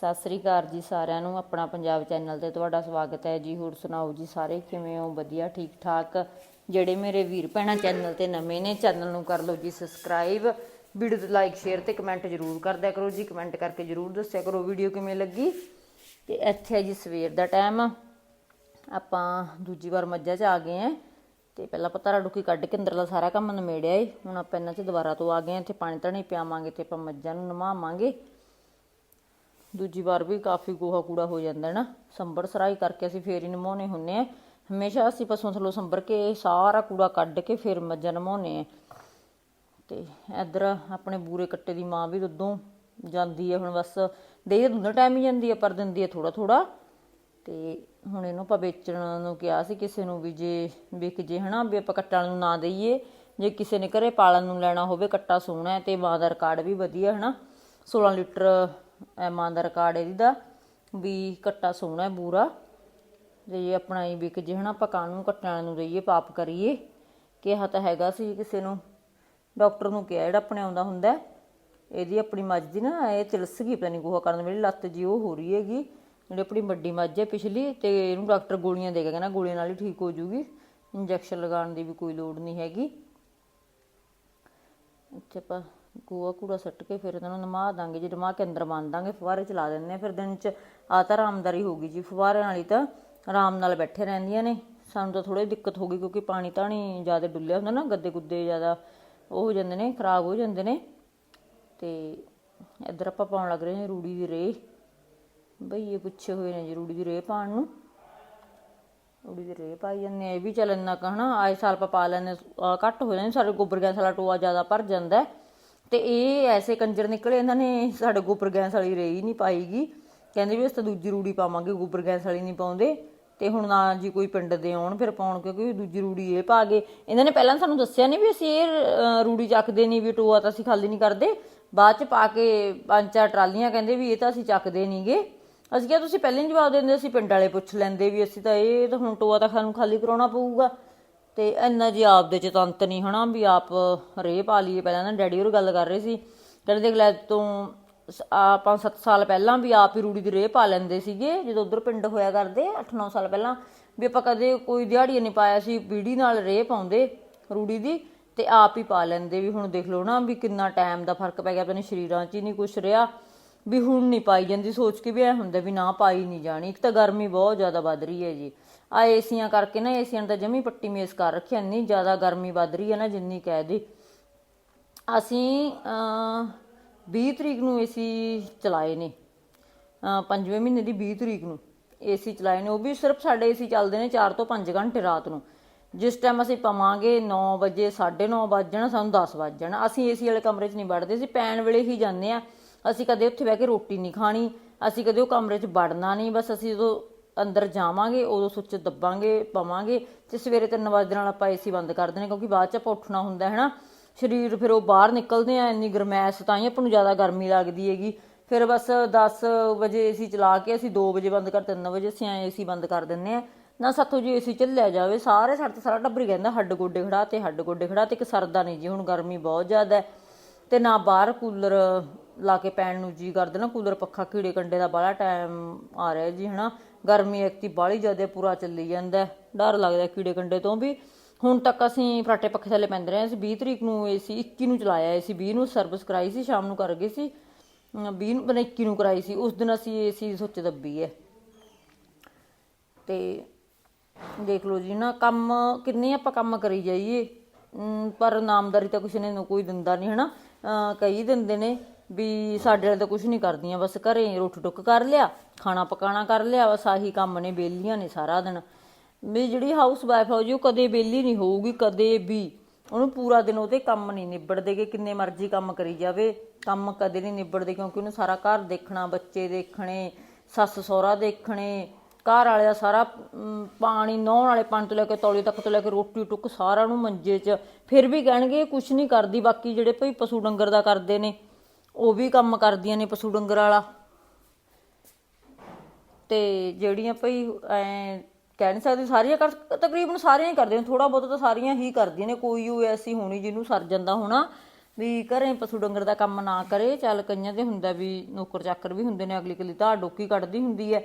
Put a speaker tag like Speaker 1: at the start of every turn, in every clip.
Speaker 1: ਸਤਿ ਸ੍ਰੀ ਅਕਾਲ ਜੀ ਸਾਰਿਆਂ ਨੂੰ, ਆਪਣਾ ਪੰਜਾਬ ਚੈਨਲ ਤੇ ਤੁਹਾਡਾ ਸਵਾਗਤ ਹੈ ਜੀ। ਹੋਰ ਸੁਣਾਓ ਜੀ ਸਾਰੇ ਕਿਵੇਂ ਹੋ? ਵਧੀਆ, ਠੀਕ ਠਾਕ? ਜਿਹੜੇ ਮੇਰੇ ਵੀਰ ਭੈਣਾਂ ਚੈਨਲ ਤੇ ਨਵੇਂ ਨੇ, ਚੈਨਲ ਨੂੰ ਕਰ ਲਓ ਜੀ ਸਬਸਕ੍ਰਾਈਬ। ਵੀਡੀਓ ਤੇ ਲਾਈਕ ਸ਼ੇਅਰ ਤੇ ਕਮੈਂਟ ਜ਼ਰੂਰ ਕਰਦਿਆ ਕਰੋ ਜੀ। ਕਮੈਂਟ ਕਰਕੇ ਜ਼ਰੂਰ ਦੱਸਿਆ ਕਰੋ ਵੀਡੀਓ ਕਿਵੇਂ ਲੱਗੀ। ਤੇ ਇੱਥੇ ਹੈ ਜੀ ਸਵੇਰ ਦਾ ਟਾਈਮ ਆਪਾਂ ਦੂਜੀ ਵਾਰ ਮੱਝਾਂ 'ਚ ਆ ਗਏ ਆ ਤੇ ਪਹਿਲਾਂ ਪਤਾਰਾ ਡੁੱਕੀ ਕੱਢ ਕੇ ਅੰਦਰਲਾ ਸਾਰਾ ਕੰਮ ਨਿਮੇੜਿਆ ਏ। ਹੁਣ ਆਪਾਂ ਇਹਨਾਂ 'ਚ ਦੁਬਾਰਾ ਤੋਂ ਆ ਗਏ ਆ ਇੱਥੇ ਪਾਣੀ ਧਣੀ ਪਿਆਵਾਂਗੇ ਤੇ ਆਪਾਂ ਮੱਝਾਂ ਨੂੰ ਨਵਾਵਾਂਗੇ ਦੂਜੀ ਵਾਰ ਵੀ ਕਾਫੀ ਗੋਹਾ ਕੂੜਾ ਹੋ ਜਾਂਦਾ ਨਾ। ਸੰਭਰ ਸਰਾਈ ਕਰਕੇ ਅਸੀਂ ਫੇਰ ਹੀ ਨਮਾਉਣੇ ਹੁੰਨੇ ਆ ਹਮੇਸ਼ਾ ਅਸੀਂ ਪਸ਼ੂਆਂ ਥੱਲੋਂ ਸੰਭਰ ਕੇ ਸਾਰਾ ਕੂੜਾ ਕੱਢ ਕੇ ਫਿਰ ਮੱਝਾਂ ਨਮਾਉਣੇ ਆ ਤੇ ਇੱਧਰ ਆਪਣੇ ਬੂਰੇ ਕੱਟੇ ਦੀ ਮਾਂ ਵੀ ਦੁੱਧੋਂ ਜਾਂਦੀ ਹੈ। ਹੁਣ ਬਸ ਦੇ ਦੁੱਧ ਟਾਈਮ ਹੀ ਜਾਂਦੀ ਹੈ, ਪਰ ਦਿੰਦੀ ਹੈ ਥੋੜਾ ਥੋੜਾ ਤੇ ਹੁਣ ਇਹਨੂੰ ਆਪਾਂ ਵੇਚਣ ਨੂੰ ਕਿਹਾ ਸੀ ਕਿਸੇ ਨੂੰ ਵੀ ਜੇ ਵਿਕ ਜੇ ਹਨਾ, ਵੀ ਆਪਾਂ ਕੱਟਾਂ ਨੂੰ ਨਾ ਦਈਏ। ਜੇ ਕਿਸੇ ਨੇ ਘਰੇ ਪਾਲਣ ਨੂੰ ਲੈਣਾ ਹੋਵੇ, ਕੱਟਾ ਸੋਹਣਾ ਹੈ ਤੇ ਮਾਂ ਦਾ ਰਿਕਾਰਡ ਵੀ ਵਧੀਆ ਹਨਾ। 16 ਲੀਟਰ ਇਹ ਦਾ ਰਿਕਾਰਡ ਇਹਦੀ ਦਾ, ਵੀ ਕੱਟਾ ਸੋਹਣਾ ਬੂਰਾ ਜੇ ਆਪਣਾ ਹੀ ਵਿਕ ਜੇ ਹਨਾ, ਆਪਾਂ ਕਾਨੂੰ ਕੱਟਾਂ ਨੂੰ ਦਈਏ, ਪਾਪ ਕਰੀਏ। ਕਿਹਾ ਤਾਂ ਹੈਗਾ ਸੀ ਕਿਸੇ ਨੂੰ, ਡਾਕਟਰ ਨੂੰ ਕਿਹਾ ਜਿਹੜਾ ਆਪਣੇ ਆਉਂਦਾ ਹੁੰਦਾ ਇਹਦੀ ਆਪਣੀ ਮੱਝ ਦੀ ਨਾ, ਇਹ ਤਿਲਸ ਗਈ, ਪਤਾ ਨਹੀਂ ਗੋਹਾ ਕਰਨ ਵੇਲੇ ਲੱਤ ਜੀ ਉਹ ਹੋ ਰਹੀ ਹੈਗੀ। ਜਿਹੜੀ ਆਪਣੀ ਵੱਡੀ ਮੱਝ ਹੈ ਪਿਛਲੀ, ਤੇ ਇਹਨੂੰ ਡਾਕਟਰ ਗੋਲੀਆਂ ਦੇ ਕੇ ਕਹਿੰਦਾ ਗੋਲੀਆਂ ਨਾਲ ਹੀ ਠੀਕ ਹੋ ਜੂਗੀ। ਇੰਜੈਕਸ਼ਨ ਲਗਾਉਣ ਦੀ ਵੀ ਕੋਈ ਲੋੜ ਨਹੀਂ ਹੈਗੀ। ਅੱਛਾ, ਆਪਾਂ ਗੋਆ ਕੂੜਾ ਸੁੱਟ ਕੇ ਫਿਰ ਇਹਨਾਂ ਨੂੰ ਨਮਾ ਦਾਂਗੇ। ਜੇ ਨਮਾ ਕੇ ਅੰਦਰ ਬੰਨ ਦਾਂਗੇ, ਫੁਹਾਰੇ ਚਲਾ ਦਿੰਦੇ ਆ ਫਿਰ ਦਿਨ ਚ ਆ ਤਾਂ ਆਰਾਮਦਾਰੀ ਹੋਗੀ ਜੀ। ਫੁਵਾਰੇ ਨਾਲ ਹੀ ਤਾਂ ਆਰਾਮ ਨਾਲ ਬੈਠੇ ਰਹਿੰਦੀਆਂ ਨੇ। ਸਾਨੂੰ ਤਾਂ ਥੋੜੀ ਦਿੱਕਤ ਹੋ ਗਈ ਕਿਉਂਕਿ ਪਾਣੀ ਤਾਣੀ ਜ਼ਿਆਦਾ ਡੁੱਲਿਆ ਹੁੰਦਾ ਨਾ, ਗੱਦੇ ਗੁੱਦੇ ਜ਼ਿਆਦਾ ਉਹ ਹੋ ਜਾਂਦੇ ਨੇ, ਖਰਾਬ ਹੋ ਜਾਂਦੇ ਨੇ। ਤੇ ਇੱਧਰ ਆਪਾਂ ਪਾਉਣ ਲੱਗ ਰਹੇ ਹਾਂ ਰੂੜੀ ਦੀ ਰੇਹ। ਬਈ ਇਹ ਪੁੱਛੇ ਹੋਏ ਨੇ ਜੀ ਰੂੜੀ ਦੀ ਰੇਹ ਪਾਉਣ ਨੂੰ। ਰੂੜੀ ਦੀ ਰੇਹ ਪਾਈ ਜਾਂਦੇ ਆ ਇਹ ਵੀ ਚੱਲ ਇੰਨਾ ਕੁ ਆਏ ਸਾਲ ਆਪਾਂ ਪਾ ਲੈਂਦੇ ਅਹ ਘੱਟ ਹੋ ਜਾਂਦੇ ਸਾਰੇ ਗੋਬਰ ਗੈਸ ਵਾਲਾ ਟੋਆ ਜ਼ਿਆਦਾ ਭਰ ਜਾਂਦਾ ਤੇ ਇਹ ਐਸੇ ਕੰਜਰ ਨਿਕਲੇ, ਇਹਨਾਂ ਨੇ ਸਾਡੇ ਗੋਬਰ ਗੈਸ ਵਾਲੀ ਰੇਹ ਹੀ ਨਹੀਂ ਪਾਈਗੀ। ਕਹਿੰਦੇ ਵੀ ਅਸੀਂ ਤਾਂ ਦੂਜੀ ਰੂੜੀ ਪਾਵਾਂਗੇ, ਗੋਬਰ ਗੈਸ ਵਾਲੀ ਨਹੀਂ ਪਾਉਂਦੇ। ਤੇ ਹੁਣ ਨਾ ਜੀ ਕੋਈ ਪਿੰਡ ਦੇ ਆਉਣ, ਫਿਰ ਪਾਉਣ, ਕਿਉਂਕਿ ਦੂਜੀ ਰੂੜੀ ਇਹ ਪਾ ਗਏ। ਇਹਨਾਂ ਨੇ ਪਹਿਲਾਂ ਸਾਨੂੰ ਦੱਸਿਆ ਨਹੀਂ ਵੀ ਅਸੀਂ ਇਹ ਰੂੜੀ ਚੱਕਦੇ ਨਹੀਂ ਵੀ ਟੋਆ ਤਾਂ ਅਸੀਂ ਖਾਲੀ ਨਹੀਂ ਕਰਦੇ। ਬਾਅਦ ਚ ਪਾ ਕੇ ਪੰਜ ਚਾਰ ਟਰਾਲੀਆਂ ਕਹਿੰਦੇ ਵੀ ਇਹ ਤਾਂ ਅਸੀਂ ਚੱਕਦੇ ਨਹੀਂਗੇ ਅਸੀਂ ਕਿਹਾ, ਤੁਸੀਂ ਪਹਿਲਾਂ ਹੀ ਜਵਾਬ ਦਿੰਦੇ, ਅਸੀਂ ਪਿੰਡ ਵਾਲੇ ਪੁੱਛ ਲੈਂਦੇ ਵੀ ਅਸੀਂ ਤਾਂ ਇਹ ਤਾਂ ਹੁਣ ਟੋਆ ਤਾਂ ਸਾਨੂੰ ਖਾਲੀ ਕਰਾਉਣਾ ਪਊਗਾ। ਤੇ ਇੰਨਾ ਜੀ ਆਪ ਦੇ ਚ ਤੰਤ ਨਹੀਂ ਹਨਾ ਵੀ ਆਪ ਰੇ ਪਾ ਲਈਏ। ਪਹਿਲਾਂ ਨਾ ਡੈਡੀ ਹੋਰ ਗੱਲ ਕਰ ਰਹੇ ਸੀ। ਕਹਿੰਦੇ ਦੇਖ ਲੈ ਤੂੰ ਸ- ਆ ਸੱਤ ਸਾਲ ਪਹਿਲਾਂ ਵੀ ਆਪ ਹੀ ਰੂੜੀ ਦੀ ਰੇ ਪਾ ਲੈਂਦੇ ਸੀਗੇ, ਜਦੋਂ ਉਧਰ ਪਿੰਡ ਹੋਇਆ ਕਰਦੇ 8-9 ਸਾਲ ਪਹਿਲਾਂ। ਵੀ ਆਪਾਂ ਕਦੇ ਕੋਈ ਦਿਹਾੜੀ ਨਹੀਂ ਪਾਇਆ ਸੀ ਪੀੜੀ ਨਾਲ ਰੇ ਪਾਉਂਦੇ ਰੂੜੀ ਦੀ ਤੇ ਆਪ ਹੀ ਪਾ ਲੈਂਦੇ। ਵੀ ਹੁਣ ਦੇਖ ਲਓ ਨਾ ਵੀ ਕਿੰਨਾ ਟਾਈਮ ਦਾ ਫ਼ਰਕ ਪੈ ਗਿਆ, ਆਪਣੇ ਸ਼ਰੀਰਾਂ 'ਚ ਹੀ ਨਹੀਂ ਕੁਛ ਰਿਹਾ। ਵੀ ਹੁਣ ਨਹੀਂ ਪਾਈ ਜਾਂਦੀ, ਸੋਚ ਕੇ ਵੀ ਐ ਹੁੰਦਾ ਵੀ ਨਾ ਪਾਈ ਨਹੀਂ ਜਾਣੀ। ਇੱਕ ਤਾਂ ਗਰਮੀ ਬਹੁਤ ਜ਼ਿਆਦਾ ਵੱਧ ਰਹੀ ਹੈ ਜੀ। ਆ ਏਸੀਆਂ ਕਰਕੇ ਨਾ, ਏਸੀਆਂ ਦਾ ਜਮੀ ਪੱਟੀ ਮੇਸ ਕਰ ਰੱਖਿਆ ਇੰਨੀ ਜ਼ਿਆਦਾ ਗਰਮੀ ਵੱਧ ਰਹੀ ਹੈ ਨਾ ਜਿੰਨੀ ਕਹਿ ਦੇ। ਅਸੀਂ ਅਮ 20 ਤਰੀਕ ਨੂੰ ਏਸੀ ਚਲਾਏ ਨੇ। ਅਮ ਪੰਜਵੇਂ ਮਹੀਨੇ ਦੀ 20 ਤਰੀਕ ਨੂੰ ਏਸੀ ਚਲਾਏ ਨੇ। ਉਹ ਵੀ ਸਿਰਫ ਸਾਡੇ ਏਸੀ ਚੱਲਦੇ ਨੇ 4 ਤੋਂ 5 ਘੰਟੇ ਰਾਤ ਨੂੰ। ਜਿਸ ਟਾਈਮ ਅਸੀਂ ਪਵਾਂਗੇ 9 ਵਜੇ 9:30 ਵੱਜ ਜਾਣਾ, ਸਾਨੂੰ 10 ਵੱਜ ਜਾਣਾ। ਅਸੀਂ ਏਸੀ ਵਾਲੇ ਕਮਰੇ 'ਚ ਨਹੀਂ ਵੜਦੇ ਸੀ ਪੈਣ ਵੇਲੇ ਹੀ ਜਾਂਦੇ ਆ ਅਸੀਂ ਕਦੇ ਉੱਥੇ ਬਹਿ ਕੇ ਰੋਟੀ ਨਹੀਂ ਖਾਣੀ, ਅਸੀਂ ਕਦੇ ਉਹ ਕਮਰੇ 'ਚ ਵੜਨਾ ਨਹੀਂ, ਬਸ ਅਸੀਂ ਜਦੋਂ ਅੰਦਰ ਜਾਵਾਂਗੇ, ਉਦੋਂ ਸੁੱਚ ਦੱਬਾਂਗੇ, ਪਵਾਂਗੇ ਤੇ ਸਵੇਰੇ 3 ਵਜੇ ਨਾਲ ਆਪਾਂ ਏਸੀ ਬੰਦ ਕਰ ਦੇਣੇ ਕਿਉਂਕਿ ਬਾਅਦ 'ਚ ਆਪਾਂ ਉੱਠਣਾ ਹੁੰਦਾ, ਹੈ ਨਾ? ਸਰੀਰ ਫਿਰ ਉਹ ਬਾਹਰ ਨਿਕਲਦੇ ਆ, ਇੰਨੀ ਗਰਮੈਸ਼ ਤਾਂ ਹੀ ਆਪਾਂ ਨੂੰ ਜ਼ਿਆਦਾ ਗਰਮੀ ਲੱਗਦੀ ਹੈਗੀ। ਫਿਰ ਬਸ 10 ਵਜੇ ਏਸੀ ਚਲਾ ਕੇ ਅਸੀਂ 2 ਵਜੇ ਬੰਦ ਕਰ 3 ਵਜੇ ਅਸੀਂ ਏਸੀ ਬੰਦ ਕਰ ਦਿੰਨੇ ਆ। ਨਾ ਸਾਥੋਂ ਜੀ ਏਸੀ ਚੱਲਿਆ ਜਾਵੇ, ਸਾਰੇ ਸਾਡੇ ਤੇ ਸਾਰਾ ਟੱਬਰ ਕਹਿੰਦਾ, ਹੱਡ ਗੋਡੇ ਖੜਾ ਤੇ ਹੱਡ ਗੋਡੇ ਖੜਾ ਤੇ ਇੱਕ ਸਰਦਾ ਨਹੀਂ ਜੀ, ਹੁਣ ਗਰਮੀ ਬਹੁਤ ਜ਼ਿਆਦਾ ਹੈ। ਤੇ ਨਾ ਬਾਹਰ ਕੂਲਰ ਲਾ ਕੇ ਪੈਣ ਨੂੰ ਜੀ ਕਰਦੇ ਨਾ ਕੂਲਰ ਪੱਖਾ, ਕੀੜੇ ਕੰਡੇ ਦਾ ਬਾਹਲਾ ਟਾਈਮ ਆ ਰਿਹਾ ਜੀ, ਹਨਾ। ਗਰਮੀ ਇੱਕ ਤੀ ਜ਼ਿਆਦਾ ਪੂਰਾ ਚੱਲੀ ਜਾਂਦਾ ਡਰ ਲੱਗਦਾ ਕੀੜੇ ਕੰਡੇ ਤੋਂ ਵੀ। ਹੁਣ ਤੱਕ ਅਸੀਂ ਫਰਾਟੇ ਪੱਖੇ ਥੱਲੇ ਪੈਂਦੇ ਰਹੇ ਅਸੀਂ 20 ਤਰੀਕ ਨੂੰ ਏਸੀ 21 ਨੂੰ ਚਲਾਇਆ ਏਸੀ 20 ਨੂੰ ਸਰਵਿਸ ਕਰਾਈ ਸੀ, ਸ਼ਾਮ ਨੂੰ ਕਰ ਗਏ ਸੀ। ਅਮ 20 ਨੂੰ ਬਨੇ 21 ਨੂੰ ਕਰਾਈ ਸੀ। ਉਸ ਦਿਨ ਅਸੀਂ ਏਸੀ ਸੁੱਚ ਦੱਬੀ ਹੈ। ਤੇ ਦੇਖ ਲਓ ਜੀ ਨਾ, ਕੰਮ ਕਿੰਨੇ ਆਪਾਂ ਕੰਮ ਕਰੀ ਜਾਈਏ। ਪਰ ਨਾਮਦਾਰੀ ਤਾਂ ਕੁਛ ਨੇ ਕੋਈ ਦਿੰਦਾ ਨਹੀਂ, ਹਨਾ। ਕਈ ਦਿੰਦੇ ਨੇ। ਵੀ ਸਾਡੇ ਵਾਲੇ ਤਾਂ ਕੁਛ ਨਹੀਂ ਕਰਦੀਆਂ, ਬਸ ਘਰੇ ਰੋਟੀ ਟੁੱਕ ਕਰ ਲਿਆ, ਖਾਣਾ ਪਕਾਣਾ ਕਰ ਲਿਆ, ਬਸ ਆਹੀ ਕੰਮ ਨੇ ਬੇਲੀਆਂ ਨੇ ਸਾਰਾ ਦਿਨ। ਵੀ ਜਿਹੜੀ ਹਾਊਸ ਵਾਈਫ ਹੋ ਜੀ, ਉਹ ਕਦੇ ਬੇਲੀ ਨਹੀਂ ਹੋਊਗੀ, ਕਦੇ ਵੀ। ਉਹਨੂੰ ਪੂਰਾ ਦਿਨ ਉਹਦੇ ਕੰਮ ਨਹੀਂ ਨਿਬੜਦੇਗੇ ਕਿੰਨੇ ਮਰਜ਼ੀ ਕੰਮ ਕਰੀ ਜਾਵੇ। ਕੰਮ ਕਦੇ ਨਹੀਂ ਨਿਬੜਦੇ ਕਿਉਂਕਿ ਉਹਨੂੰ ਸਾਰਾ ਘਰ ਦੇਖਣਾ, ਬੱਚੇ ਦੇਖਣੇ, ਸੱਸ ਸਹੁਰਾ ਦੇਖਣੇ, ਘਰ ਵਾਲੇ ਦਾ ਸਾਰਾ ਪਾਣੀ ਨਹਾਉਣ ਵਾਲੇ ਪਾਣੀ ਤੋਂ ਲੈ ਕੇ ਤੌਲੀ ਤੱਕ ਤੋਂ ਲੈ ਕੇ ਰੋਟੀ ਟੁੱਕ ਸਾਰਾ ਨੂੰ ਮੰਜੇ 'ਚ। ਫਿਰ ਵੀ ਕਹਿਣਗੇ ਕੁਝ ਨਹੀਂ ਕਰਦੀ, ਬਾਕੀ ਜਿਹੜੇ ਭਈ ਪਸ਼ੂ ਡੰਗਰ ਦਾ ਕਰਦੇ ਨੇ ਉਹ ਵੀ ਕੰਮ ਕਰਦੀਆਂ ਨੇ ਪਸ਼ੂ ਡੰਗਰ ਵਾਲਾ। ਤੇ ਜਿਹੜੀਆਂ ਭਈ ਐ ਕਹਿ ਨਹੀਂ ਸਕਦੇ, ਸਾਰੀਆਂ ਕਰ, ਤਕਰੀਬਨ ਸਾਰੀਆਂ ਹੀ ਕਰਦੀਆਂ ਥੋੜਾ ਬਹੁਤ ਤਾਂ ਸਾਰੀਆਂ ਹੀ ਕਰਦੀਆਂ ਨੇ, ਕੋਈ ਉਹ ਐਸੀ ਹੋਣੀ ਜਿਹਨੂੰ ਸਰ ਜਾਂਦਾ ਹੋਣਾ ਵੀ ਘਰੇ ਪਸ਼ੂ ਡੰਗਰ ਦਾ ਕੰਮ ਨਾ ਕਰੇ, ਚੱਲ ਕਈਆਂ ਦੇ ਹੁੰਦਾ ਵੀ ਨੌਕਰ ਚਾਕਰ ਵੀ ਹੁੰਦੇ ਨੇ, ਅਗਲੀ ਕਲੀ ਧਾਰ ਡੋਕੀ ਕੱਢਦੀ ਹੁੰਦੀ ਹੈ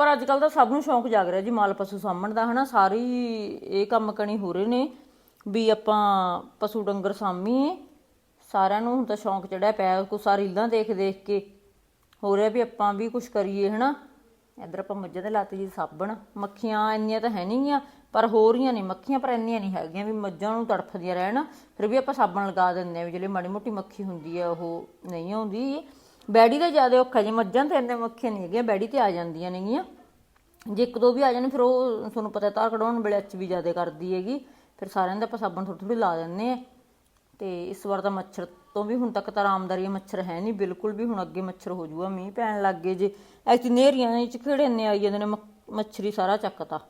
Speaker 1: ਪਰ ਅੱਜ ਕੱਲ ਤਾਂ ਸਭ ਨੂੰ ਸ਼ੌਂਕ ਜਾਗ ਰਿਹਾ ਜੀ ਮਾਲ ਪਸ਼ੂ ਸਾਂਭਣ ਦਾ, ਹਨਾ, ਸਾਰੇ ਇਹ ਕੰਮ ਕਣੀ ਹੋ ਰਹੇ ਨੇ ਵੀ ਆਪਾਂ ਪਸ਼ੂ ਡੰਗਰ ਸਾਂਭੀਏ। ਸਾਰਿਆਂ ਨੂੰ ਹੁਣ ਤਾਂ ਸ਼ੌਂਕ ਚੜਿਆ ਪਿਆ ਕੁਛ ਸਾਰੀ ਰੀਲਾਂ ਦੇਖ ਦੇਖ ਕੇ। ਹੋ ਰਿਹਾ ਵੀ ਆਪਾਂ ਵੀ ਕੁਝ ਕਰੀਏ, ਹਨਾ? ਇੱਧਰ ਆਪਾਂ ਮੱਝਾਂ ਦੇ ਲਾਤੇ ਜੀ ਸਾਬਣ। ਮੱਖੀਆਂ ਇੰਨੀਆਂ ਤਾਂ ਹੈ ਨਹੀਂ ਨਹੀਂਗੀਆਂ ਪਰ ਹੋ ਰਹੀਆਂ ਨੇ, ਮੱਖੀਆਂ ਪਰ ਇੰਨੀਆਂ ਨਹੀਂ ਹੈਗੀਆਂ ਵੀ ਮੱਝਾਂ ਨੂੰ ਤੜਫਦੀਆਂ ਰਹਿਣ। ਫਿਰ ਵੀ ਆਪਾਂ ਸਾਬਣ ਲਗਾ ਦਿੰਦੇ ਆ ਵੀ ਜਿਹੜੇ ਮਾੜੀ ਮੋਟੀ ਮੱਖੀ ਹੁੰਦੀ ਆ, ਉਹ ਨਹੀਂ ਆਉਂਦੀ। ਬੈੜੀ ਦਾ ਜ਼ਿਆਦਾ ਔਖਾ ਜੀ ਮੱਝਾਂ ਤੇ ਇੰਨੇ ਮੱਖੀਆਂ ਨਹੀਂ ਹੈਗੀਆਂ, ਬੈੜੀ ਤੇ ਆ ਜਾਂਦੀਆਂ ਨੇਗੀਆਂ ਜੇ ਇੱਕ ਦੋ ਵੀ ਆ ਜਾਣ, ਫਿਰ ਉਹ, ਤੁਹਾਨੂੰ ਪਤਾ, ਤਾਰ ਕਢਾਉਣ ਵੇਲੇ ਅੱਚ ਵੀ ਜ਼ਿਆਦਾ ਕਰਦੀ ਹੈਗੀ। ਫਿਰ ਸਾਰਿਆਂ ਦਾ ਆਪਾਂ ਸਾਬਣ ਥੋੜੀ ਥੋੜੀ ਲਾ ਦਿੰਦੇ ਆ ਤੇ ਇਸ ਵਾਰ ਤਾਂ ਮੱਛਰ ਤੋਂ ਵੀ ਹੁਣ ਤੱਕ ਤਾਂ ਆਰਾਮਦਾਰੀ ਮੱਛਰ ਹੈ ਨਹੀਂ, ਬਿਲਕੁਲ ਵੀ ਹੁਣ ਅੱਗੇ ਮੱਛਰ ਹੋ ਜਾਊਗਾ, ਮੀਂਹ ਪੈਣ ਲੱਗ ਗਏ ਜੇ। ਐਤੀ ਨੇਰੀਆਂ ਚ ਖੇੜੇ ਨੇ ਆਈ ਜਾਂਦੇ ਨੇ ਮੱਛਰੀ ਸਾਰਾ ਚੱਕਤਾ।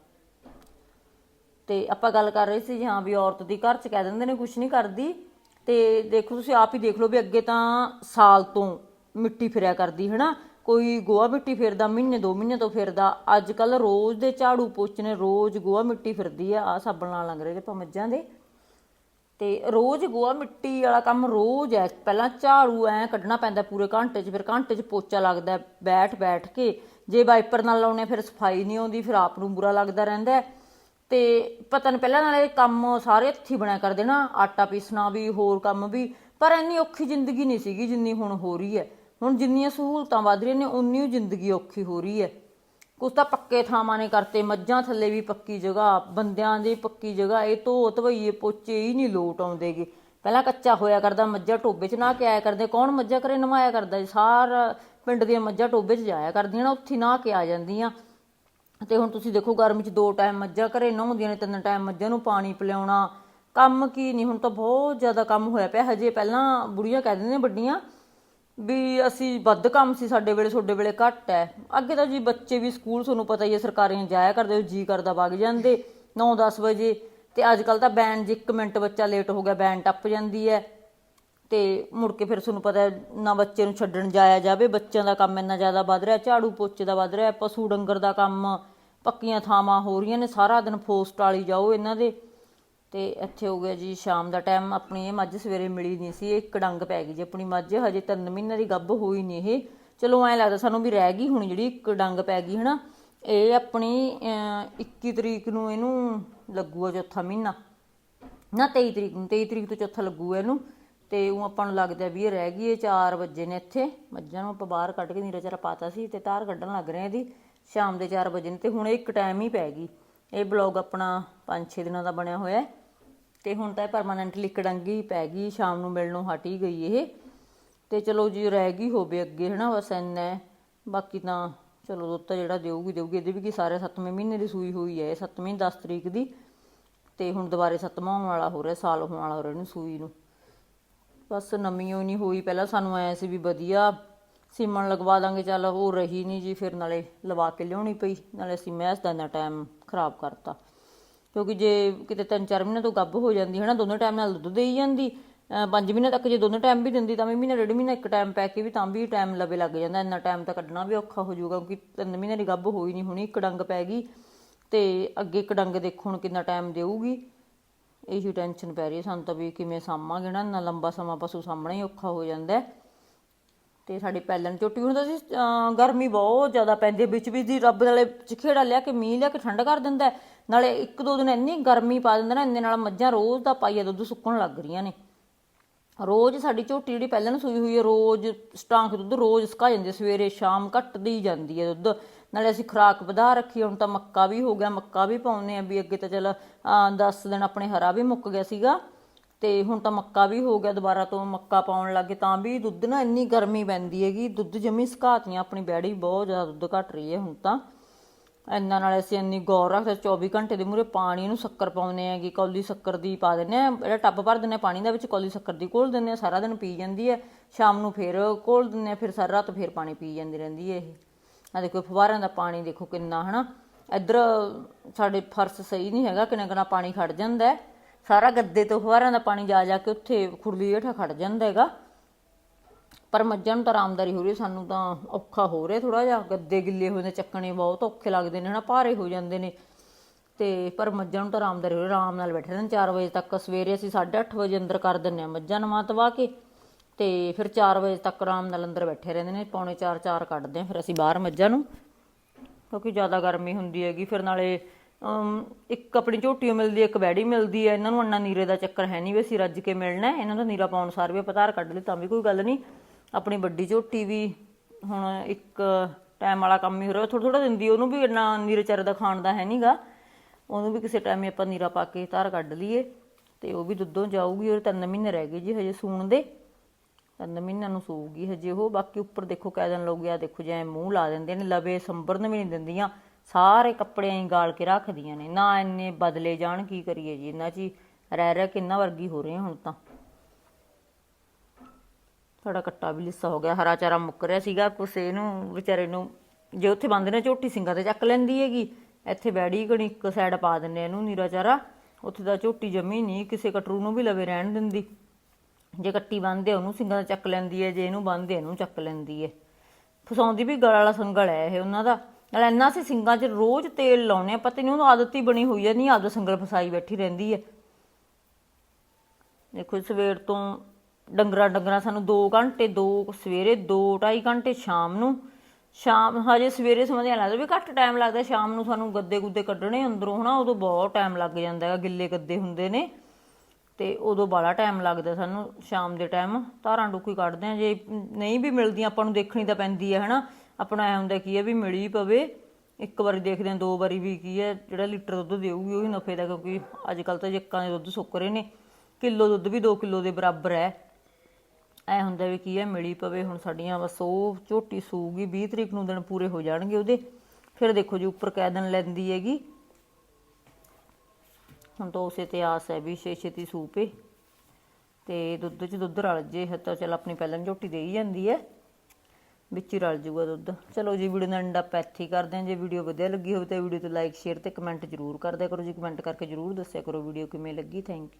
Speaker 1: ਤੇ ਆਪਾਂ ਗੱਲ ਕਰ ਰਹੇ ਸੀ ਜੀ ਹਾਂ ਵੀ ਔਰਤ ਦੀ ਘਰ ਚ ਕਹਿ ਦਿੰਦੇ ਨੇ, ਕੁਛ ਨਹੀਂ ਕਰਦੀ। ਤੇ ਦੇਖੋ ਤੁਸੀਂ ਆਪ ਹੀ ਦੇਖ ਲਓ ਵੀ ਅੱਗੇ ਤਾਂ ਸਾਲ ਤੋਂ ਮਿੱਟੀ ਫਿਰਿਆ ਕਰਦੀ, ਹੈਨਾ? ਕੋਈ ਗੋਆ ਮਿੱਟੀ ਫਿਰਦਾ, ਮਹੀਨੇ ਦੋ ਮਹੀਨੇ ਤੋਂ ਫਿਰਦਾ। ਅੱਜ ਕੱਲ ਰੋਜ਼ ਦੇ ਝਾੜੂ ਪੋਚਣੇ ਰੋਜ਼ ਗੋਆ ਮਿੱਟੀ ਫਿਰਦੀ ਆ। ਆ ਸਾਬਣ ਨਾਲ ਲੰਗ ਰਹੇ ਨੇ ਆਪਾਂ ਮੱਝਾਂ ਦੇ। ਤੇ ਰੋਜ਼ ਗੋਆ ਮਿੱਟੀ ਵਾਲਾ ਕੰਮ ਰੋਜ਼ ਹੈ ਪਹਿਲਾਂ ਝਾੜੂ ਐ ਕੱਢਣਾ ਪੈਂਦਾ ਪੂਰੇ ਘੰਟੇ 'ਚ, ਫਿਰ ਘੰਟੇ 'ਚ ਪੋਚਾ ਲੱਗਦਾ ਬੈਠ ਬੈਠ ਕੇ। ਜੇ ਵਾਈਪਰ ਨਾਲ ਲਾਉਣੇ, ਫਿਰ ਸਫ਼ਾਈ ਨਹੀਂ ਆਉਂਦੀ, ਫਿਰ ਆਪ ਨੂੰ ਬੁਰਾ ਲੱਗਦਾ ਰਹਿੰਦਾ। ਤੇ ਪਤਾ ਨਹੀਂ ਪਹਿਲਾਂ ਨਾਲੇ ਕੰਮ ਸਾਰੇ ਹੱਥੀ ਬਣਿਆ ਕਰਦੇ ਨਾ, ਆਟਾ ਪੀਸਣਾ ਵੀ, ਹੋਰ ਕੰਮ ਵੀ। ਪਰ ਇੰਨੀ ਔਖੀ ਜ਼ਿੰਦਗੀ ਨਹੀਂ ਸੀਗੀ ਜਿੰਨੀ ਹੁਣ ਹੋ ਰਹੀ ਹੈ ਹੁਣ ਜਿੰਨੀਆਂ ਸਹੂਲਤਾਂ ਵਧ ਰਹੀਆਂ ਨੇ ਉਨੀ ਹੀ ਜ਼ਿੰਦਗੀ ਔਖੀ ਹੋ ਰਹੀ ਹੈ ਕੁਛ ਤਾਂ ਪੱਕੇ ਥਾਵਾਂ ਨੇ ਕਰਤੇ, ਮੱਝਾਂ ਥੱਲੇ ਵੀ ਪੱਕੀ ਜਗ੍ਹਾ, ਬੰਦਿਆਂ ਦੀ ਪੱਕੀ ਜਗ੍ਹਾ, ਇਹ ਧੋ ਧਵਈਏ ਪੋਚੇ ਹੀ ਨਹੀਂ ਲੋਟ ਆਉਂਦੇਗੇ। ਪਹਿਲਾਂ ਕੱਚਾ ਹੋਇਆ ਕਰਦਾ, ਮੱਝਾਂ ਟੋਬੇ 'ਚ ਨਾ ਕੇ ਆਇਆ ਕਰਦੇ, ਕੌਣ ਮੱਝਾਂ ਕਰੇ ਨਵਾਇਆ ਕਰਦਾ? ਜੀ ਸਾਰਾ ਪਿੰਡ ਦੀਆਂ ਮੱਝਾਂ ਟੋਬੇ 'ਚ ਜਾਇਆ ਕਰਦੀਆਂ ਨਾ, ਉੱਥੇ ਨਾ ਕੇ ਆ ਜਾਂਦੀਆਂ। ਤੇ ਹੁਣ ਤੁਸੀਂ ਦੇਖੋ, ਗਰਮੀ 'ਚ ਦੋ ਟਾਈਮ ਮੱਝਾਂ ਘਰੇ ਨਹਾਉਂਦੀਆਂ ਨੇ, ਤਿੰਨ ਟਾਈਮ ਮੱਝਾਂ ਨੂੰ ਪਾਣੀ ਪਿਲਾਉਣਾ। ਕੰਮ ਕੀ ਨਹੀਂ, ਹੁਣ ਤਾਂ ਬਹੁਤ ਜ਼ਿਆਦਾ ਕੰਮ ਹੋਇਆ ਪਿਆ। ਹਜੇ ਪਹਿਲਾਂ ਬੁੜੀਆਂ ਕਹਿ ਦਿੰਦੀਆਂ ਵੱਡੀਆਂ ਵੀ ਅਸੀਂ ਵੱਧ ਕੰਮ ਸੀ, ਸਾਡੇ ਵੇਲੇ, ਤੁਹਾਡੇ ਵੇਲੇ ਘੱਟ ਹੈ। ਅੱਗੇ ਤਾਂ ਜੀ ਬੱਚੇ ਵੀ ਸਕੂਲ ਤੁਹਾਨੂੰ ਪਤਾ ਹੀ ਹੈ, ਸਰਕਾਰੀਆਂ ਜਾਇਆ ਕਰਦੇ, ਜੀ ਕਰਦਾ, ਵਗ ਜਾਂਦੇ। 9-10 ਵਜੇ ਤੇ ਅੱਜ ਕੱਲ ਤਾਂ ਬੈਨ ਜੇ 1 ਮਿੰਟ ਬੱਚਾ ਲੇਟ ਹੋ ਗਿਆ ਬੈਨ ਟੱਪ ਜਾਂਦੀ ਹੈ। ਤੇ ਮੁੜ ਕੇ ਫਿਰ ਤੁਹਾਨੂੰ ਪਤਾ ਨਾ ਬੱਚੇ ਨੂੰ ਛੱਡਣ ਜਾਇਆ ਜਾਵੇ, ਬੱਚਿਆਂ ਦਾ ਕੰਮ ਇੰਨਾ ਜ਼ਿਆਦਾ ਵੱਧ ਰਿਹਾ, ਝਾੜੂ ਪੋਚੇ ਦਾ ਵੱਧ ਰਿਹਾ, ਪਸ਼ੂ ਡੰਗਰ ਦਾ ਕੰਮ, ਪੱਕੀਆਂ ਥਾਵਾਂ ਹੋ ਰਹੀਆਂ ਨੇ, ਸਾਰਾ ਦਿਨ ਫੋਸਟ ਵਾਲੀ ਜਾਓ ਇਹਨਾਂ ਦੇ। ਤੇ ਇੱਥੇ ਹੋ ਗਿਆ ਜੀ ਸ਼ਾਮ ਦਾ ਟਾਈਮ ਆਪਣੀ ਇਹ ਮੱਝ ਸਵੇਰੇ ਮਿਲੀ ਨਹੀਂ ਸੀ ਇਹ ਇੱਕ ਡੰਗ ਪੈ ਗਈ ਜੀ ਆਪਣੀ ਮੱਝ ਹਜੇ 3 ਮਹੀਨੇ ਦੀ ਗੱਭ ਹੋਈ ਨਹੀਂ ਇਹ। ਚਲੋ ਐਂ ਲੱਗਦਾ ਸਾਨੂੰ ਵੀ ਰਹਿ ਗਈ ਹੁਣ ਜਿਹੜੀ ਇੱਕ ਡੰਗ ਪੈ ਗਈ ਹਨਾ? ਇਹ ਆਪਣੀ ਅਹ, 21 ਤਰੀਕ ਨੂੰ ਇਹਨੂੰ ਲੱਗੂਗਾ ਚੌਥਾ ਮਹੀਨਾ। ਨਾ 23 ਤਰੀਕ ਨੂੰ 23 ਤਰੀਕ ਤੋਂ ਚੌਥਾ ਲੱਗੂਗਾ ਇਹਨੂੰ। ਤੇ ਉਹ ਆਪਾਂ ਨੂੰ ਲੱਗਦਾ ਵੀ ਇਹ ਰਹਿ ਗਈ ਇਹ 4 ਵਜੇ ਨੇ ਇੱਥੇ। ਮੱਝਾਂ ਨੂੰ ਆਪਾਂ ਬਾਹਰ ਕੱਢ ਕੇ ਨੀਰਾ ਚਾਰਾ ਪਾਤਾ ਸੀ ਤੇ ਤਾਰ ਕੱਢਣ ਲੱਗ ਰਹੇ ਆ ਇਹਦੀ। ਸ਼ਾਮ ਦੇ 4 ਵਜੇ ਨੇ ਤੇ ਹੁਣ ਇਹ ਇੱਕ ਟਾਈਮ ਹੀ ਪੈ ਗਈ। ਇਹ ਬਲੌਗ ਆਪਣਾ 5-6 ਦਿਨਾਂ ਦਾ ਬਣਿਆ ਹੋਇਆ ਹੈ। ਤੇ ਹੁਣ ਤਾਂ ਇਹ ਪਰਮਾਨੈਂਟਲੀ ਕੜੰਗੀ ਪੈ ਗਈ, ਸ਼ਾਮ ਨੂੰ ਮਿਲਣੋਂ ਹਟ ਹੀ ਗਈ ਇਹ। ਤੇ ਚਲੋ ਜੀ, ਰਹਿ ਗਈ ਹੋਵੇ ਅੱਗੇ, ਹਨਾ, ਬਸ ਇੰਨਾ ਬਾਕੀ ਤਾਂ ਚਲੋ ਦੁੱਧ ਤਾਂ ਜਿਹੜਾ ਦੇਊਗੀ ਦੇਊਗੀ। ਇਹਦੇ ਵੀ ਕੀ ਸਾਰੇ 7ਵੇਂ ਮਹੀਨੇ ਦੀ ਸੂਈ ਹੋਈ ਹੈ, ਇਹ 7ਵੀਂ 10 ਤਰੀਕ ਦੀ। ਤੇ ਹੁਣ ਦੁਬਾਰੇ 7ਵਾਂ ਹੋਣ ਵਾਲਾ ਹੋ ਰਿਹਾ, ਸਾਲ ਹੋਣ ਵਾਲਾ ਹੋ ਰਿਹਾ ਇਹਨੂੰ ਸੂਈ ਨੂੰ। ਬਸ ਨਵੀਂ ਹੋਈ ਨਹੀਂ ਹੋਈ। ਪਹਿਲਾਂ ਸਾਨੂੰ ਐ ਸੀ ਵੀ ਵਧੀਆ, ਸੀਮਣ ਲਗਵਾ ਦਾਂਗੇ, ਚੱਲ ਉਹ ਰਹੀ ਨਹੀਂ ਜੀ, ਫਿਰ ਨਾਲੇ ਲਵਾ ਕੇ ਲਿਆਉਣੀ ਪਈ। ਨਾਲੇ ਅਸੀਂ ਮੈਸ ਦਾ ਇੰਨਾ ਟਾਈਮ ਖਰਾਬ ਕਰਤਾ। ਕਿਉਂਕਿ ਜੇ ਕਿਤੇ ਤਿੰਨ ਚਾਰ ਮਹੀਨੇ ਤੋਂ ਗੱਭ ਹੋ ਜਾਂਦੀ ਹੈ ਨਾ ਦੋਨੋਂ ਟਾਈਮ ਨਾਲ ਦੁੱਧ ਦੇਈ ਜਾਂਦੀ ਪੰਜ ਮਹੀਨੇ ਤੱਕ ਜੇ ਦੋਨੋਂ ਟਾਈਮ ਵੀ ਦਿੰਦੀ ਤਾਂ ਵੀ ਮਹੀਨਾ ਡੇਢ ਮਹੀਨਾ ਇੱਕ ਟਾਈਮ ਪੈ ਕੇ ਵੀ ਤਾਂ ਵੀ ਟਾਈਮ ਲਵੇ ਲੱਗ ਜਾਂਦਾ ਇੰਨਾ ਟਾਈਮ ਤਾਂ ਕੱਢਣਾ ਵੀ ਔਖਾ ਹੋ ਜਾਊਗਾ ਕਿਉਂਕਿ ਤਿੰਨ ਮਹੀਨੇ ਦੀ ਗੱਭ ਹੋਈ ਨਹੀਂ ਹੋਣੀ ਇੱਕ ਡੰਗ ਪੈ ਗਈ ਤੇ ਅੱਗੇ ਇੱਕ ਡੰਗ ਦੇਖੋ ਹੁਣ ਕਿੰਨਾ ਟਾਈਮ ਦੇਊਗੀ। ਇਹੀ ਟੈਨਸ਼ਨ ਪੈ ਰਹੀ ਹੈ ਸਾਨੂੰ ਤਾਂ ਵੀ ਕਿਵੇਂ ਸਾਂਭਾਂਗੇ ਨਾ ਇੰਨਾ ਲੰਬਾ ਸਮਾਂ ਪਸ਼ੂ ਸਾਂਭਣਾ ਹੀ ਔਖਾ ਹੋ ਜਾਂਦਾ ਹੈ। ਤੇ ਸਾਡੀ ਪੈਲਨ ਝੋਟੀ ਹੁੰਦਾ ਸੀ ਅਹ ਗਰਮੀ ਬਹੁਤ ਜ਼ਿਆਦਾ ਪੈਂਦੀ ਹੈ, ਵਿੱਚ ਵਿੱਚ ਦੀ ਰੱਬ ਨਾਲੇ ਚਖੇੜਾ ਲਿਆ ਕੇ ਮੀਂਹ ਲਿਆ ਕੇ ਠੰਡ ਕਰ ਦਿੰਦਾ ਨਾਲੇ ਇੱਕ ਦੋ ਦਿਨ ਇੰਨੀ ਗਰਮੀ ਪਾ ਦਿੰਦਾ ਨਾ, ਇੰਨੇ ਨਾਲ ਮੱਝਾਂ ਰੋਜ਼ ਦਾ ਪਾਈਆ ਦੁੱਧ ਸੁੱਕਣ ਲੱਗ ਰਹੀਆਂ ਨੇ। ਰੋਜ਼ ਸਾਡੀ ਝੋਟੀ ਜਿਹੜੀ ਪਹਿਲਾਂ ਨੂੰ ਸੂਈ ਹੋਈ ਹੈ, ਰੋਜ਼ ਸਟਾਂਕ ਦੁੱਧ ਰੋਜ਼ ਸਕਾ ਜਾਂਦੀ ਸਵੇਰੇ ਸ਼ਾਮ ਘਟਦੀ ਜਾਂਦੀ ਹੈ ਦੁੱਧ। ਨਾਲੇ ਅਸੀਂ ਖੁਰਾਕ ਵਧਾ ਰੱਖੀ ਹੁਣ ਤਾਂ ਮੱਕਾ ਵੀ ਹੋ ਗਿਆ, ਮੱਕਾ ਵੀ ਪਾਉਂਦੇ ਆ ਵੀ ਅੱਗੇ ਤਾਂ ਚਲ 10 ਦਿਨ ਆਪਣੇ ਹਰਾ ਵੀ ਮੁੱਕ ਗਿਆ ਸੀਗਾ ਤੇ ਹੁਣ ਤਾਂ ਮੱਕਾ ਵੀ ਹੋ ਗਿਆ, ਦੁਬਾਰਾ ਤੋਂ ਮੱਕਾ ਪਾਉਣ ਲੱਗੇ ਤਾਂ ਵੀ ਦੁੱਧ ਨਾ ਇੰਨੀ ਗਰਮੀ ਪੈਂਦੀ ਹੈਗੀ, ਦੁੱਧ ਜਮੀ ਸੁਕਾਤੀਆਂ, ਆਪਣੀ ਬੈੜੀ ਬਹੁਤ ਜ਼ਿਆਦਾ ਦੁੱਧ ਘਟ ਰਹੀ ਹੈ ਹੁਣ ਤਾਂ। ਇੰਨਾ ਨਾਲ ਅਸੀਂ ਇੰਨੀ ਗੌਰ ਰੱਖਦੇ 24 ਘੰਟੇ ਦੇ ਮੂਰੇ ਪਾਣੀ ਨੂੰ ਸ਼ੱਕਰ ਪਾਉਂਦੇ ਆਂਗੇ ਕੌਲੀ ਸ਼ੱਕਰ ਦੀ ਪਾ ਦਿੰਦੇ ਆ ਜਿਹੜਾ ਟੱਬ ਭਰ ਦਿੰਦੇ ਆ ਪਾਣੀ ਦਾ ਵਿੱਚ ਕੌਲੀ ਸ਼ੱਕਰ ਦੀ ਘੋਲ ਦਿੰਦੇ ਆ ਸਾਰਾ ਦਿਨ ਪੀ ਜਾਂਦੀ ਹੈ, ਸ਼ਾਮ ਨੂੰ ਫੇਰ ਘੋਲ ਦਿੰਦੇ ਆ ਫਿਰ ਸਾਰਾ ਰਾਤ ਫੇਰ ਪਾਣੀ ਪੀ ਜਾਂਦੀ ਰਹਿੰਦੀ ਹੈ ਇਹ। ਆ ਦੇਖੋ ਫੁਵਾਰਿਆਂ ਦਾ ਪਾਣੀ ਦੇਖੋ ਕਿੰਨਾ, ਹਨਾ? ਇੱਧਰ ਸਾਡੇ ਫਰਸ਼ ਸਹੀ ਨਹੀਂ ਹੈਗਾ, ਕਿੰਨਾ ਕਿੰਨਾ ਪਾਣੀ ਖੜ ਜਾਂਦਾ ਸਾਰਾ ਗੱਦੇ ਤੋਂ ਫੁਵਾਰਿਆਂ ਦਾ ਪਾਣੀ ਜਾ ਜਾ ਕੇ ਉੱਥੇ ਖੁਰਲੀ ਹੇਠਾਂ ਖੜ ਜਾਂਦਾ ਹੈਗਾ। ਪਰ ਮੱਝਾਂ ਨੂੰ ਤਾਂ ਆਰਾਮਦਾਰੀ ਹੋ ਰਹੀ ਹੈ, ਸਾਨੂੰ ਤਾਂ ਔਖਾ ਹੋ ਰਿਹਾ ਥੋੜਾ ਜਿਹਾ। ਗੱਦੇ ਗਿੱਲੇ ਹੋਏ ਨੇ ਚੱਕਣੇ ਬਹੁਤ ਔਖੇ ਲੱਗਦੇ ਨੇ ਹਨਾ ਭਾਰੇ ਹੋ ਜਾਂਦੇ ਨੇ। ਤੇ ਪਰ ਮੱਝਾਂ ਨੂੰ ਤਾਂ ਆਰਾਮਦਾਰੀ ਹੋ ਰਹੀ ਆਰਾਮ ਨਾਲ ਬੈਠੇ ਰਹਿੰਦੇ 4 ਵਜੇ ਤੱਕ ਸਵੇਰੇ ਅਸੀਂ 8:30 ਵਜੇ ਅੰਦਰ ਕਰ ਦਿੰਨੇ ਆ ਮੱਝਾਂ ਨਵਾ ਤਵਾ ਕੇ। ਤੇ ਫਿਰ 4 ਵਜੇ ਤੱਕ ਆਰਾਮ ਨਾਲ ਅੰਦਰ ਬੈਠੇ ਰਹਿੰਦੇ ਨੇ ਪੌਣੇ 4 4 ਕੱਢਦੇ ਆ ਫਿਰ ਅਸੀਂ ਬਾਹਰ ਮੱਝਾਂ ਨੂੰ। ਕਿਉਂਕਿ ਜ਼ਿਆਦਾ ਗਰਮੀ ਹੁੰਦੀ ਹੈਗੀ ਫਿਰ ਨਾਲੇ ਅਮ, ਇੱਕ ਆਪਣੀ ਝੋਟੀ ਮਿਲਦੀ ਹੈ ਇੱਕ ਬੈੜੀ ਮਿਲਦੀ ਹੈ। ਇਹਨਾਂ ਨੂੰ ਅੰਨਾ ਨੀਰੇ ਦਾ ਚੱਕਰ ਹੈ ਨਹੀਂ ਵੀ ਅਸੀਂ ਰੱਜ ਕੇ ਮਿਲਣਾ ਇਹਨਾਂ ਦਾ ਨੀਰਾ ਪਾਉਣ ਸਾਰ ਵੀ ਪਤਾਰ ਕੱਢ ਲਈ ਤਾਂ ਵੀ ਕੋਈ ਗੱਲ ਨਹੀਂ ਆਪਣੀ ਵੱਡੀ ਝੋਟੀ ਵੀ ਹੁਣ ਇੱਕ ਟਾਈਮ ਵਾਲਾ ਕੰਮ ਹੀ ਹੋ ਰਿਹਾ। ਥੋੜਾ ਥੋੜਾ ਦਿੰਦੀ ਉਹਨੂੰ ਵੀ ਇੰਨਾ ਨੀਰਾ ਚਾਰੇ ਦਾ ਖਾਣ ਦਾ ਹੈ ਨਹੀਂਗਾ ਉਹਨੂੰ ਵੀ ਕਿਸੇ ਟਾਈਮ ਆਪਾਂ ਨੀਰਾ ਪਾ ਕੇ ਧਾਰ ਕੱਢ ਲਈਏ। ਤੇ ਉਹ ਵੀ ਦੁੱਧੋਂ ਜਾਊਗੀ ਔਰ ਤਿੰਨ ਮਹੀਨੇ ਰਹਿ ਗਏ ਜੀ ਹਜੇ ਸੂਣ ਦੇ। ਤਿੰਨ ਮਹੀਨਿਆਂ ਨੂੰ ਸੂਗੀ ਹਜੇ ਉਹ। ਬਾਕੀ ਉੱਪਰ ਦੇਖੋ ਕੈ ਦਿਨ ਲੋਕ ਦੇਖੋ ਜਿਵੇਂ ਮੂੰਹ ਲਾ ਦਿੰਦੇ ਨੇ, ਲਵੇ ਸੰਬਰਨ ਵੀ ਨਹੀਂ ਦਿੰਦੀਆਂ। ਸਾਰੇ ਕੱਪੜੇ ਹੀ ਗਾਲ ਕੇ ਰੱਖਦੀਆਂ ਨੇ। ਨਾ ਇੰਨੇ ਬਦਲੇ ਜਾਣ, ਕੀ ਕਰੀਏ ਜੀ? ਇਹਨਾਂ 'ਚ ਹੀ ਰਹਿ ਰਹਿ ਕਿੰਨਾ ਵਰਗੀ ਹੋ ਰਹੇ ਹੁਣ ਤਾਂ। ਸਾਡਾ ਕੱਟਾ ਵੀ ਲਿੱਸਾ ਹੋ ਗਿਆ, ਹਰਾ ਚਾਰਾ ਮੁੱਕ ਰਿਹਾ ਸੀਗਾ ਕੁਸੇ ਨੂੰ ਵਿਚਾਰੇ ਨੂੰ, ਜੇ ਉੱਥੇ ਬੰਦ ਨੇ ਝੋਟੀ ਸਿੰਘਾਂ ਤੇ ਚੱਕ ਲੈਂਦੀ ਹੈਗੀ, ਇੱਥੇ ਬੈੜੀ ਕਣੀ ਇੱਕ ਸਾਈਡ ਪਾ ਦਿੰਨੇ ਇਹਨੂੰ ਨੀਰਾ ਚਾਰਾ, ਉੱਥੇ ਦਾ ਝੋਟੀ ਜਮੀ ਨਹੀਂ ਕਿਸੇ ਕਟਰੂ ਨੂੰ ਵੀ ਲਵੇ ਰਹਿਣ ਦਿੰਦੀ। ਜੇ ਕੱਟੀ ਬੰਨਦੇ ਉਹਨੂੰ ਸਿੰਘਾਂ ਦਾ ਚੱਕ ਲੈਂਦੀ ਹੈ, ਜੇ ਇਹਨੂੰ ਬੰਨਦੇ ਇਹਨੂੰ ਚੱਕ ਲੈਂਦੀ ਹੈ। ਫਸਾਉਂਦੀ ਵੀ ਗਲ ਵਾਲਾ ਸੰਗਲ ਹੈ ਇਹ ਉਹਨਾਂ ਦਾ। ਨਾਲ ਇੰਨਾ ਸੀ ਸਿੰਘਾਂ 'ਚ ਰੋਜ਼ ਤੇਲ ਲਾਉਣੇ ਆ ਪਤਾ ਨਹੀਂ ਉਹਨੂੰ ਆਦਤ ਹੀ ਬਣੀ ਹੋਈ ਹੈ ਨਹੀਂ ਆਦਤ ਸੰਗਲ ਫਸਾਈ ਬੈਠੀ ਰਹਿੰਦੀ ਹੈ। ਦੇਖੋ ਸਵੇਰ ਤੋਂ ਡੰਗਰਾਂ ਡੰਗਰਾਂ ਸਾਨੂੰ 2 ਘੰਟੇ 2 ਸਵੇਰੇ 2 2.5 ਘੰਟੇ ਸ਼ਾਮ ਨੂੰ। ਸ਼ਾਮ ਹਜੇ ਸਵੇਰੇ ਸਮਝ ਆ ਲੱਗਦਾ ਵੀ ਘੱਟ ਟਾਈਮ ਲੱਗਦਾ, ਸ਼ਾਮ ਨੂੰ ਸਾਨੂੰ ਗੱਦੇ ਗੁੱਦੇ ਕੱਢਣੇ ਅੰਦਰੋਂ, ਹਨਾ, ਉਦੋਂ ਬਹੁਤ ਟਾਈਮ ਲੱਗ ਜਾਂਦਾ ਹੈਗਾ ਗਿੱਲੇ ਗੱਦੇ ਹੁੰਦੇ ਨੇ। ਤੇ ਉਦੋਂ ਬਾਲਾ ਟਾਈਮ ਲੱਗਦਾ ਸਾਨੂੰ ਸ਼ਾਮ ਦੇ ਟਾਈਮ ਧਾਰਾਂ ਡੁੱਕੀ ਕੱਢਦੇ ਆ ਜੇ ਨਹੀਂ ਵੀ ਮਿਲਦੀਆਂ, ਆਪਾਂ ਨੂੰ ਦੇਖਣੀ ਤਾਂ ਪੈਂਦੀ ਹੈ, ਹਨਾ। ਆਪਣਾ ਐ ਹੁੰਦਾ ਕੀ ਹੈ ਵੀ ਮਿਲੀ ਪਵੇ, ਇੱਕ ਵਾਰੀ ਦੇਖਦੇ ਆ ਦੋ ਵਾਰੀ ਵੀ ਕੀ ਹੈ, ਜਿਹੜਾ ਲੀਟਰ ਦੁੱਧ ਦੇਊਗੀ, ਉਹੀ ਨਫੇ ਦਾ, ਕਿਉਂਕਿ ਅੱਜ ਕੱਲ ਤਾਂ ਜੱਕਾਂ ਦੇ ਦੁੱਧ ਸੁੱਕ ਰਹੇ ਨੇ। ਕਿਲੋ ਦੁੱਧ ਵੀ 2 ਕਿਲੋ ਦੇ ਬਰਾਬਰ ਹੈ। ਐ ਹੁੰਦਾ ਵੀ ਕੀ ਹੈ ਮਿਲੀ ਪਵੇ ਹੁਣ ਸਾਡੀਆਂ, ਬਸ ਉਹ ਝੋਟੀ ਸੂਗੀ 20 ਤਰੀਕ ਨੂੰ ਦਿਨ ਪੂਰੇ ਹੋ ਜਾਣਗੇ ਉਹਦੇ। ਫਿਰ ਦੇਖੋ ਜੀ, ਉੱਪਰ ਕਹਿ ਦਿਨ ਲੈਂਦੀ ਹੈਗੀ। ਹੁਣ ਤਾਂ ਉਸੇ ਤੇ ਆਸ ਹੈ ਵੀ ਛੇ ਛੇਤੀ ਸੂਪੇ ਤੇ ਦੁੱਧ 'ਚ ਦੁੱਧ ਰਲ ਜੇ ਹੈ ਤਾਂ ਚਲ ਆਪਣੀ ਪਹਿਲਾਂ ਝੋਟੀ ਦੇ ਹੀ ਜਾਂਦੀ ਹੈ ਵਿੱਚ ਹੀ ਰਲ ਜੂਗਾ ਦੁੱਧ। ਚਲੋ ਜੀ, ਵੀਡੀਓ ਦਾ ਐਂਡ ਆਪਾਂ ਇੱਥੇ ਹੀ ਕਰਦੇ ਹਾਂ ਜੇ ਵੀਡੀਓ ਵਧੀਆ ਲੱਗੀ ਹੋਵੇ ਤਾਂ ਵੀਡੀਓ ਤੇ ਲਾਈਕ ਸ਼ੇਅਰ ਤੇ ਕਮੈਂਟ ਜ਼ਰੂਰ ਕਰ ਦਿਆ ਕਰੋ। ਜੀ ਕਮੈਂਟ ਕਰਕੇ ਜ਼ਰੂਰ ਦੱਸਿਆ ਕਰੋ ਵੀਡੀਓ ਕਿਵੇਂ ਲੱਗੀ ਥੈਂਕ ਯੂ